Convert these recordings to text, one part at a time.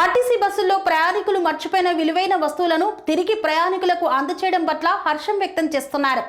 RTC బస్సుల్లో ప్రయాణికులు మర్చిపోయిన విలువైన వస్తువులను తిరిగి ప్రయాణికులకు అందచేయడం పట్ల హర్షం వ్యక్తం చేస్తున్నారు.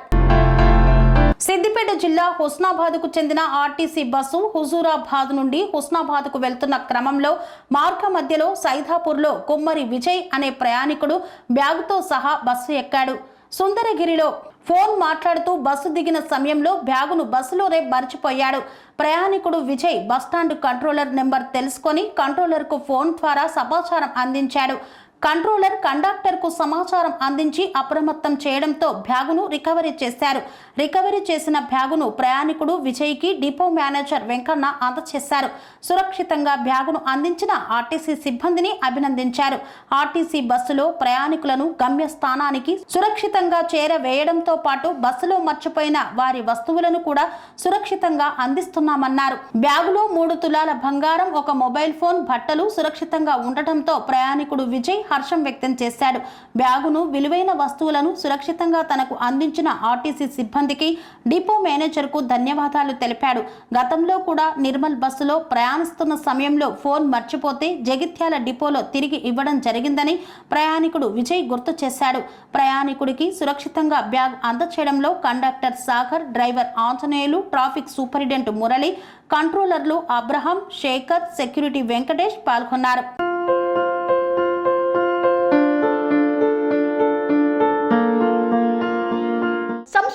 సిద్దిపేట జిల్లా హుస్నాబాద్కు చెందిన ఆర్టీసీ బస్సు హుజూరాబాద్ నుండి హుస్నాబాద్కు వెళ్తున్న క్రమంలో మార్గ మధ్యలో సైదాపూర్లో కుమ్మరి విజయ్ అనే ప్రయాణికుడు బ్యాగుతో సహా బస్సు ఎక్కాడు. సుందరగిరిలో ఫోన్ మాట్లాడుతూ బస్సు దిగిన సమయంలో బ్యాగును బస్సులోనే మర్చిపోయాడు. ప్రయాణికుడు Vijay bus stand controller number తెలుసుకొని కంట్రోలర్కు ఫోన్ ద్వారా సమాచారం అందించాడు. కంట్రోలర్ కండక్టర్కు సమాచారం అందించి అప్రమత్తం చేయడంతో బ్యాగును రికవరీ చేశారు. రికవరీ చేసిన బ్యాగును ప్రయాణికుడు విజయ్కి డిపో మేనేజర్ వెంకన్న అందచేశారు సురక్షితంగా బ్యాగును అందించిన ఆర్టీసీ సిబ్బందిని అభినందించారు. ఆర్టీసీ బస్సులో ప్రయాణికులను గమ్యస్థానానికి సురక్షితంగా చేరవేయడంతో పాటు బస్సులో మర్చిపోయిన వారి వస్తువులను కూడా సురక్షితంగా అందిస్తున్నామన్నారు. బ్యాగులో మూడు తులాల బంగారం ఒక మొబైల్ ఫోన్ బట్టలు సురక్షితంగా ఉండటంతో ప్రయాణికుడు విజయ్ హర్షం వ్యక్తం చేశాడు. బ్యాగును విలువైన వస్తువులను సురక్షితంగా తనకు అందించిన ఆర్టీసీ సిబ్బందికి డిపో మేనేజర్కు ధన్యవాదాలు తెలిపాడు. గతంలో కూడా నిర్మల్ బస్సులో ప్రయాణిస్తున్న సమయంలో ఫోన్ మర్చిపోతే జగిత్యాల డిపోలో తిరిగి ఇవ్వడం జరిగిందని ప్రయాణికుడు విజయ్ గుర్తు చేశాడు. ప్రయాణికుడికి సురక్షితంగా bag అందచేయడంలో conductor Sagar driver Anjaneyulu traffic superintendent Murali కంట్రోలర్లు Abraham Shekhar security Venkatesh పాల్గొన్నారు.